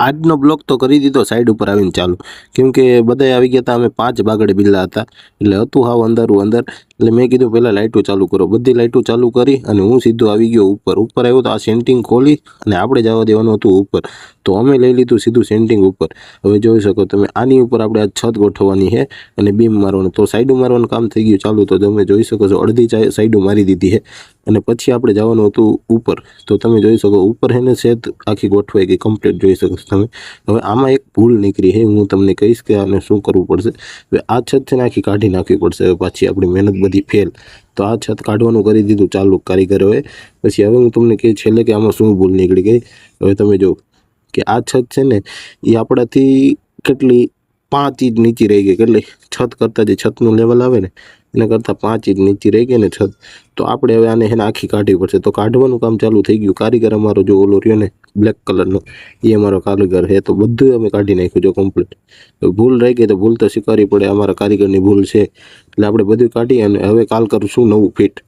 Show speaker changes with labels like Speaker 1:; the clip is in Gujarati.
Speaker 1: આજનો બ્લોક તો કરી દીધો સાઈડ ઉપર આવીને ચાલુ. કેમ કે બધા આવી ગયા હતા અમે પાંચ બાગડે બિલ્લા હતા. એટલે હતું હાવ અંધારું અંદર. એટલે મેં કીધું પહેલાં લાઇટો ચાલુ કરો. બધી લાઇટો ચાલુ કરી અને હું સીધો આવી ગયો ઉપર. ઉપર આવ્યો તો આ સેન્ટિંગ ખોલી અને આપણે જવા દેવાનું હતું ઉપર. તો અમે લઈ લીધું સીધું સેન્ટિંગ ઉપર. હવે જોઈ શકો તમે, આની ઉપર આપણે આ છત ગોઠવવાની છે અને બીમ મારવાનું. તો સાઈડો મારવાનું કામ થઈ ગયું ચાલુ. તો તમે જોઈ શકો છો, અડધી સાઈડો મારી દીધી છે. અને પછી આપણે જવાનું હતું ઉપર. તો તમે જોઈ શકો, ઉપર છે ને સેત આખી ગોઠવાઈ ગઈ કમ્પ્લીટ જોઈ શકો છો તમે. હવે આમાં એક ભૂલ નીકળી છે હું તમને કહીશ કે આને શું કરવું પડશે. હવે આ છત છે ને આખી કાઢી નાખવી પડશે, હવે પાછી આપણી મહેનત બધી ફેલ તો આ છત કાઢવાનું કરી દીધું, ચાલુ કારીગરોએ પછી હવે હું તમને કહે, છેલ્લે કે આમાં શું ભૂલ નીકળી ગઈ? હવે તમે જો કે આ છત છે ને, એ આપણાથી કેટલી પાંચ ઇંચ નીચી રહી ગઈ, કેટલી? છત કરતાં જે છતનું લેવલ આવે ને, એના કરતાં પાંચ ઇંચ નીચી રહી ગઈ ને છત. તો આપણે હવે આને એને આખી કાઢવી પડશે. તો કાઢવાનું કામ ચાલુ થઈ ગયું. કારીગર અમારો જો ઓલો રહ્યો ને બ્લેક કલરનો એ અમારો કારીગર છે. તો બધું અમે કાઢી નાખ્યું જો કમ્પ્લીટ ભૂલ રહી ગઈ તો ભૂલ તો સ્વીકારવી પડે. અમારા કારીગરની ભૂલ છે. એટલે આપણે બધું કાઢી અને હવે કાલ શું નવું ફિટ